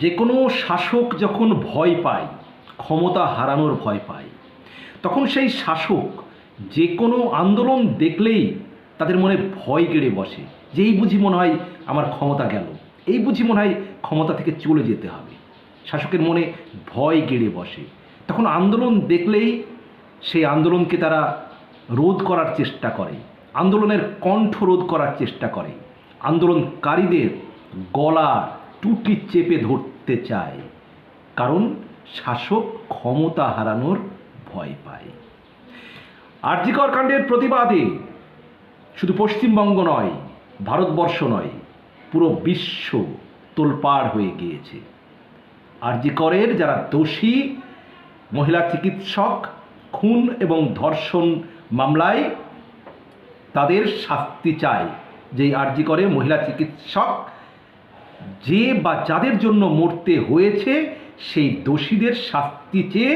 যে কোনো শাসক যখন ভয় পায়, ক্ষমতা হারানোর ভয় পায়, তখন সেই শাসক যে কোনো আন্দোলন দেখলেই তাদের মনে ভয় গেড়ে বসে যে এই বুঝি মনে হয় আমার ক্ষমতা গেল, এই বুঝি মনে হয় ক্ষমতা থেকে চলে যেতে হবে। শাসকের মনে ভয় গেড়ে বসে। তখন আন্দোলন দেখলেই সেই আন্দোলনকে তারা রোধ করার চেষ্টা করে, আন্দোলনের কণ্ঠ রোধ করার চেষ্টা করে। আন্দোলনকারীদের গলা টুটি চেপে ধরতে চায়, কারণ শাসক ক্ষমতা হারানোর ভয় পায়। আর্যিকর কাণ্ডের প্রতিবাদে শুধু পশ্চিমবঙ্গ নয়, ভারতবর্ষ নয়, পুরো বিশ্ব তোলপাড় হয়ে গিয়েছে। আরজিকরের যারা দোষী, মহিলা চিকিৎসক, খুন এবং ধর্ষণ মামলায় তাদের শাস্তি চায় যেই আরজি করে মহিলা চিকিৎসক যে বা যাদের জন্য মরতে হয়েছে, সেই দোষীদের শাস্তি চেয়ে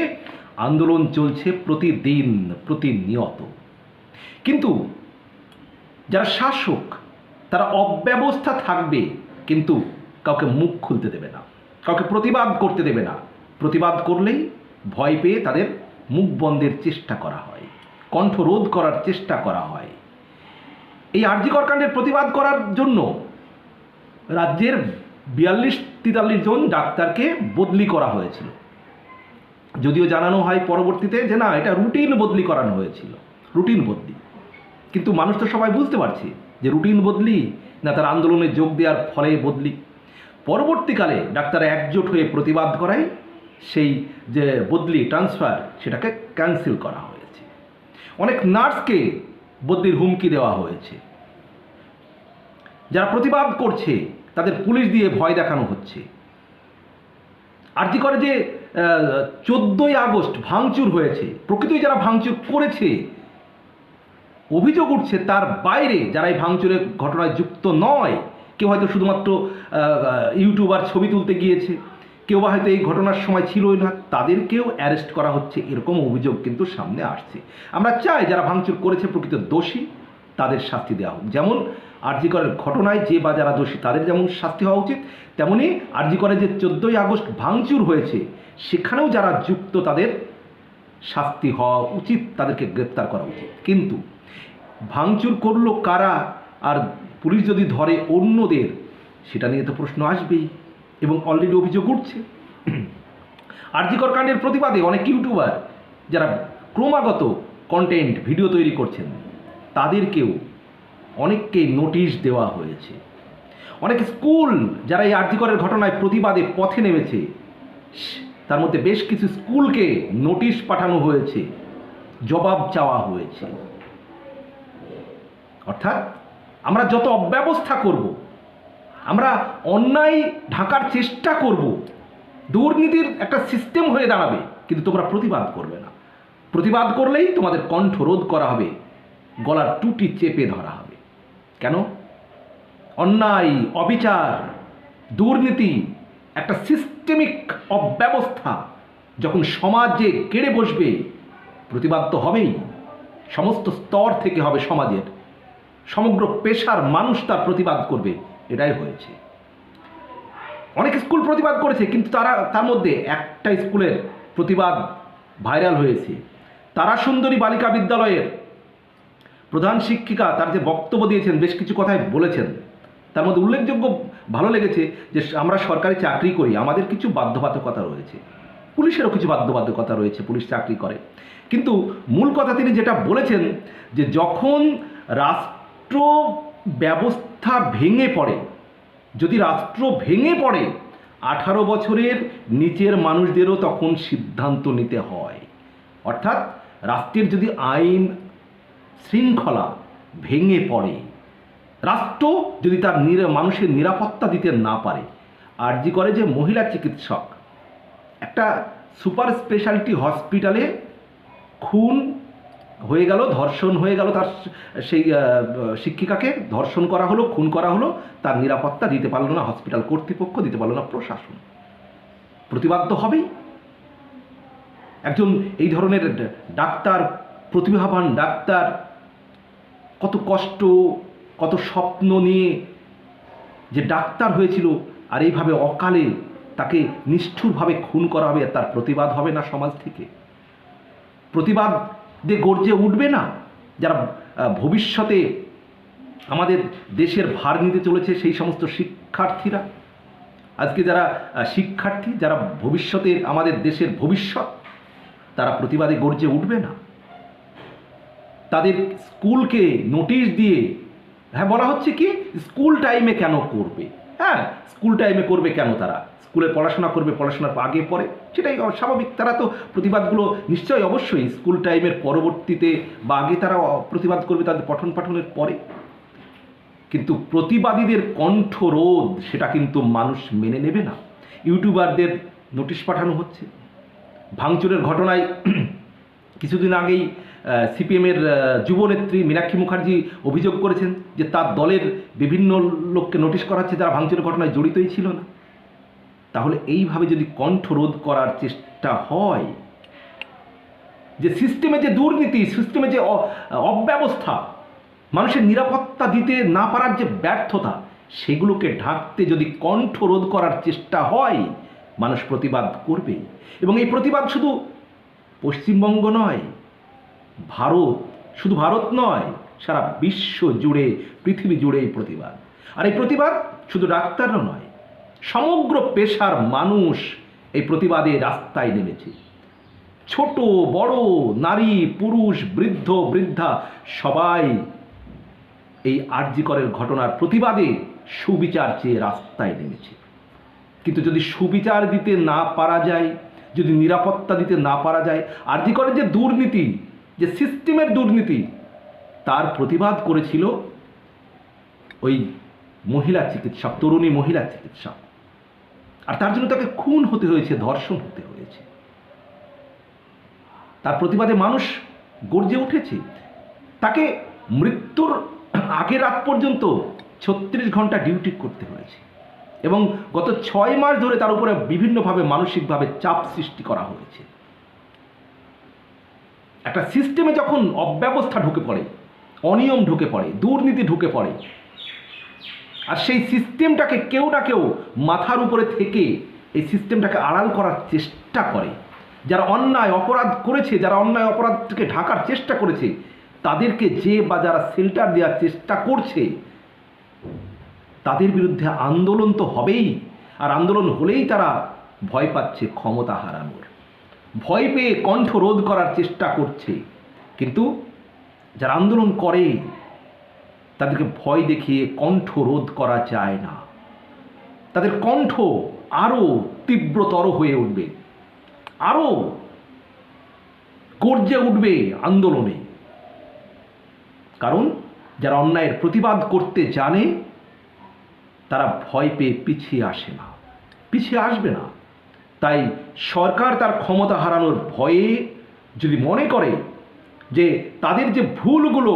আন্দোলন চলছে প্রতিদিন, প্রতিনিয়ত। কিন্তু যারা শাসক, তারা অব্যবস্থা থাকবে, কিন্তু কাউকে মুখ খুলতে দেবে না, কাউকে প্রতিবাদ করতে দেবে না। প্রতিবাদ করলেই ভয় পেয়ে তাদের মুখ বন্ধের চেষ্টা করা হয় কণ্ঠ রোধ করার চেষ্টা করা হয়। এই আর্যিকর কাণ্ডের প্রতিবাদ করার জন্য রাজ্যের বিয়াল্লিশ তেতাল্লিশ জন ডাক্তারকে বদলি করা হয়েছিল। যদিও জানানো হয় পরবর্তীতে যে না, এটা রুটিন বদলি করানো হয়েছিল, রুটিন বদলি। কিন্তু মানুষ তো সবাই বুঝতে পারছে যে রুটিন বদলি না তার আন্দোলনে যোগ দেওয়ার ফলে বদলি। পরবর্তীকালে ডাক্তার একজোট হয়ে প্রতিবাদ করায়, সেই যে বদলি ট্রান্সফার সেটাকে ক্যান্সেল করা হয়েছে। অনেক নার্সকে বদলির হুমকি দেওয়া হয়েছে। যারা প্রতিবাদ করছে তাদের পুলিশ দিয়ে ভয় দেখানো হচ্ছে। আরজি করে যে চোদ্দোই আগস্ট ভাঙচুর হয়েছে, প্রকৃতই যারা ভাঙচুর করেছে, অভিযোগ উঠছে তার বাইরে যারা এই ভাঙচুরের ঘটনায় যুক্ত নয়, কেউ হয়তো শুধুমাত্র ইউটিউবার ছবি তুলতে গিয়েছে, কেউ বা হয়তো এই ঘটনার সময় ছিলই না, তাদেরকেও অ্যারেস্ট করা হচ্ছে, এরকম অভিযোগ কিন্তু সামনে আসছে। আমরা চাই যারা ভাঙচুর করেছে প্রকৃত দোষী, তাদের শাস্তি দেওয়া হোক। যেমন আরজিকরের ঘটনায় যে বা যারা দোষী, তাদের যেমন শাস্তি হওয়া উচিত, তেমনি আরজিকরে যে চোদ্দোই আগস্ট ভাঙচুর হয়েছে, সেখানেও যারা যুক্ত, তাদের শাস্তি হওয়া উচিত, তাদেরকে গ্রেপ্তার করা উচিত। কিন্তু ভাঙচুর করল কারা আর পুলিশ যদি ধরে অন্যদের, সেটা নিয়ে তো প্রশ্ন আসবেই এবং অলরেডি অভিযোগ উঠছে। আরজিকর কাণ্ডের প্রতিবাদে অনেক ইউটিউবার যারা ক্রমাগত কন্টেন্ট ভিডিও তৈরি করছেন, তাদেরকেও অনেককে নোটিশ দেওয়া হয়েছে। অনেক স্কুল যারা এই আর্যিকরের ঘটনায় প্রতিবাদে পথে নেমেছে তার মধ্যে বেশ কিছু স্কুলকে নোটিশ পাঠানো হয়েছে, জবাব চাওয়া হয়েছে। অর্থাৎ আমরা যত অব্যবস্থা করব, আমরা অন্যায় ঢাকার চেষ্টা করব, দুর্নীতির একটা সিস্টেম হয়ে দাঁড়াবে, কিন্তু তোমরা প্রতিবাদ করবে না। প্রতিবাদ করলেই তোমাদের কণ্ঠ রোধ করা হবে, গলার টুটি চেপে ধরা হবে। কেন? অন্যায়, অবিচার, দুর্নীতি একটা সিস্টেমিক অব্যবস্থা যখন সমাজে কেড়ে বসবে, প্রতিবাদ তো হবেই। সমস্ত স্তর থেকে হবে সমাজের। সমগ্র পেশার মানুষ তার প্রতিবাদ করবে, এটাই হয়েছে। অনেক স্কুল প্রতিবাদ করেছে, কিন্তু তারা, তার মধ্যে একটা স্কুলের প্রতিবাদ ভাইরাল হয়েছে। তারা সুন্দরী বালিকা বিদ্যালয়ের প্রধান শিক্ষিকা তার যে বক্তব্য দিয়েছেন, বেশ কিছু কথাই বলেছেন। তার মধ্যে উল্লেখযোগ্য ভালো লেগেছে যে আমরা সরকারি চাকরি করি, আমাদের কিছু বাধ্যবাধকতা রয়েছে। পুলিশেরও কিছু বাধ্যবাধকতা রয়েছে, পুলিশ চাকরি করে। কিন্তু মূল কথা তিনি যেটা বলেছেন যে যখন রাষ্ট্র ব্যবস্থা ভেঙে পড়ে, যদি রাষ্ট্র ভেঙে পড়ে, আঠারো বছরের নিচের মানুষদেরও তখন সিদ্ধান্ত নিতে হয়। অর্থাৎ রাষ্ট্রের যদি আইন শৃঙ্খলা ভেঙে পড়ে। রাষ্ট্র যদি তার মানুষের নিরাপত্তা দিতে না পারে, আরজি করে যে মহিলা চিকিৎসক। একটা সুপার স্পেশালিটি হসপিটালে খুন হয়ে গেল, ধর্ষণ হয়ে গেল তার সেই শিক্ষিকাকে, ধর্ষণ করা হলো, খুন করা হলো, তার নিরাপত্তা দিতে পারল না হসপিটাল কর্তৃপক্ষ, দিতে পারল না প্রশাসন। প্রতিবাদ তো হবেই। একজন এই ধরনের ডাক্তার, প্রতিভাবান ডাক্তার কত কষ্ট, কত স্বপ্ন নিয়ে যে ডাক্তার হয়েছিল আর এইভাবে অকালে তাকে নিষ্ঠুরভাবে খুন করা হবে, তার প্রতিবাদ হবে না সমাজ থেকে। প্রতিবাদ প্রতিবাদে গর্জে উঠবে না। যারা ভবিষ্যতে আমাদের দেশের ভার নিতে চলেছে সেই সমস্ত শিক্ষার্থীরা। আজকে যারা শিক্ষার্থী, যারা ভবিষ্যতে আমাদের দেশের ভবিষ্যৎ, তারা প্রতিবাদে গর্জে উঠবে না। তাদের স্কুলকে নোটিশ দিয়ে হ্যাঁ বলা হচ্ছে কি, স্কুল টাইমে কেন করবে? হ্যাঁ স্কুল টাইমে করবে কেন তারা? স্কুলে পড়াশোনা করবে, পড়াশোনার আগে পরে সেটাই স্বাভাবিক। তারা তো প্রতিবাদগুলো নিশ্চয়ই অবশ্যই স্কুল টাইমের পরবর্তীতে বা আগে তারা প্রতিবাদ করবে তাদের পঠন পাঠনের পরে। কিন্তু প্রতিবাদীদের কণ্ঠরোধ, সেটা কিন্তু মানুষ মেনে নেবে না। ইউটিউবারদের নোটিশ পাঠানো হচ্ছে। ভাঙচুরের ঘটনায় কিছুদিন আগেই সিপিএমের যুবনেত্রী মীনাক্ষী মুখার্জি অভিযোগ করেছেন যে তার দলের বিভিন্ন লোককে নোটিশ করা হচ্ছে যারা ভাঙচুরের ঘটনায় জড়িতই ছিল না। তাহলে এইভাবে যদি কণ্ঠরোধ করার চেষ্টা হয়, যে সিস্টেমে যে দুর্নীতি সিস্টেমে যে অব্যবস্থা, মানুষের নিরাপত্তা দিতে না পারার যে ব্যর্থতা, সেগুলোকে ঢাকতে যদি কণ্ঠরোধ করার চেষ্টা হয়, মানুষ প্রতিবাদ করবে। এবং এই প্রতিবাদ শুধু পশ্চিমবঙ্গ নয় ভারত, শুধু ভারত নয়, সারা বিশ্ব জুড়ে, পৃথিবী জুড়ে এই প্রতিবাদ। আর এই প্রতিবাদ শুধু ডাক্তারও নয়, সমগ্র পেশার মানুষ এই প্রতিবাদে রাস্তায় নেমেছে। ছোট, বড়, নারী, পুরুষ, বৃদ্ধ, বৃদ্ধা, সবাই এই আরজিকরের ঘটনার প্রতিবাদে সুবিচার চেয়ে রাস্তায় নেমেছে। কিন্তু যদি সুবিচার দিতে না পারা যায়, যদি নিরাপত্তা দিতে না পারা যায় আরজিকরের যে দুর্নীতি যে সিস্টেমের দুর্নীতি, তার প্রতিবাদ করেছিল ওই মহিলা চিকিৎসক তরুণী মহিলা চিকিৎসক আর তার জন্য তাকে খুন হতে হয়েছে, ধর্ষণ হতে হয়েছে। তার প্রতিবাদে মানুষ গর্জে উঠেছে। তাকে মৃত্যুর আগে রাত পর্যন্ত ছত্রিশ ঘণ্টা ডিউটি করতে হয়েছে এবং গত ছয় মাস ধরে তার উপরে বিভিন্নভাবে, মানসিকভাবে চাপ সৃষ্টি করা হয়েছে। একটা সিস্টেমে যখন অব্যবস্থা ঢুকে পড়ে, অনিয়ম ঢুকে পড়ে, দুর্নীতি ঢুকে পড়ে, আর সেই সিস্টেমটাকে কেউ না কেউ মাথার উপরে থেকে এই সিস্টেমটাকে আড়াল করার চেষ্টা করে। যারা অন্যায় অপরাধ করেছে, যারা অন্যায় অপরাধকে ঢাকার চেষ্টা করেছে, তাদেরকে যে বা যারা সেল্টার দেওয়ার চেষ্টা করছে, তাদের বিরুদ্ধে আন্দোলন তো হবেই, আর আন্দোলন হলেই তারা ভয় পাচ্ছে ক্ষমতা হারানোর। ভয় পেয়ে কণ্ঠ রোধ করার চেষ্টা করছে। কিন্তু যারা আন্দোলন করে, তাদেরকে ভয় দেখিয়ে কণ্ঠ রোধ করা যায় না। তাদের কণ্ঠ আরও তীব্রতর হয়ে উঠবে। আরও গর্জে উঠবে আন্দোলনে। কারণ যারা অন্যায়ের প্রতিবাদ করতে জানে, তারা ভয় পেয়ে পিছিয়ে আসে না। পিছিয়ে আসবে না। তাই সরকার তার ক্ষমতা হারানোর ভয়ে যদি মনে করে যে তাদের যে ভুলগুলো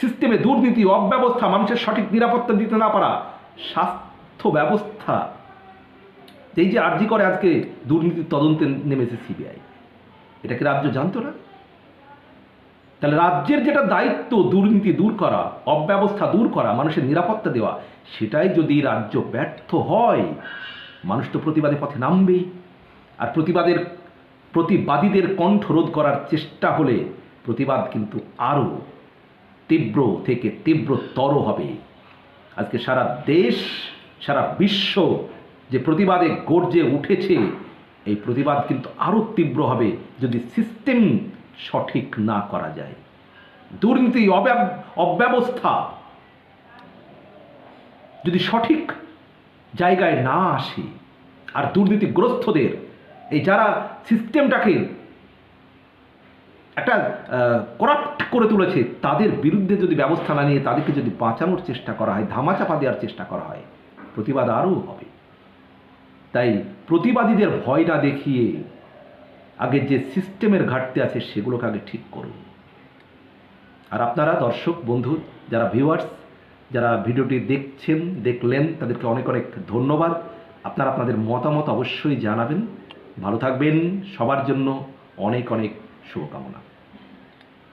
সিস্টেমে দুর্নীতি, অব্যবস্থা, মানুষের সঠিক নিরাপত্তা দিতে না পারা, স্বাস্থ্য ব্যবস্থা এই যে আর্জি করে আজকে দুর্নীতির তদন্তে নেমেছে সিবিআই এটা কি রাজ্য জানতো না? তাহলে রাজ্যের যেটা দায়িত্ব দুর্নীতি দূর করা, অব্যবস্থা দূর করা, মানুষের নিরাপত্তা দেওয়া, সেটাই যদি রাজ্য ব্যর্থ হয়, মানুষ তো প্রতিবাদের পথে নামবেই। আর প্রতিবাদের, প্রতিবাদীদের কণ্ঠ রোধ করার চেষ্টা হলে প্রতিবাদ কিন্তু আরও তীব্র থেকে তীব্রতর হবে। আজকে সারা দেশ, সারা বিশ্ব যে প্রতিবাদে গর্জে উঠেছে, এই প্রতিবাদ কিন্তু আরও তীব্র হবে যদি সিস্টেম সঠিক না করা যায়। দুর্নীতি, অব্যব- অব্যবস্থা যদি সঠিক জায়গায় না আসে, আর দুর্নীতিগ্রস্তদের এই যারা সিস্টেমটাকে একটা করাপ্ট করে তুলেছে, তাদের বিরুদ্ধে যদি ব্যবস্থা না নিয়ে তাদেরকে যদি বাঁচানোর চেষ্টা করা হয়, ধামাচাপা দেওয়ার চেষ্টা করা হয়, প্রতিবাদ আরও হবে। তাই প্রতিবাদীদের ভয় না দেখিয়ে আগে যে সিস্টেমের ঘাটতি আছে সেগুলোকে আগে ঠিক করুন। আর আপনারা দর্শক, বন্ধু, যারা ভিউয়ার্স যারা ভিডিওটি দেখছেন, দেখলেন, তাদেরকে অনেক অনেক ধন্যবাদ। আপনারা আপনাদের মতামত অবশ্যই জানাবেন। ভালো থাকবেন সবার জন্য অনেক অনেক শুভকামনা।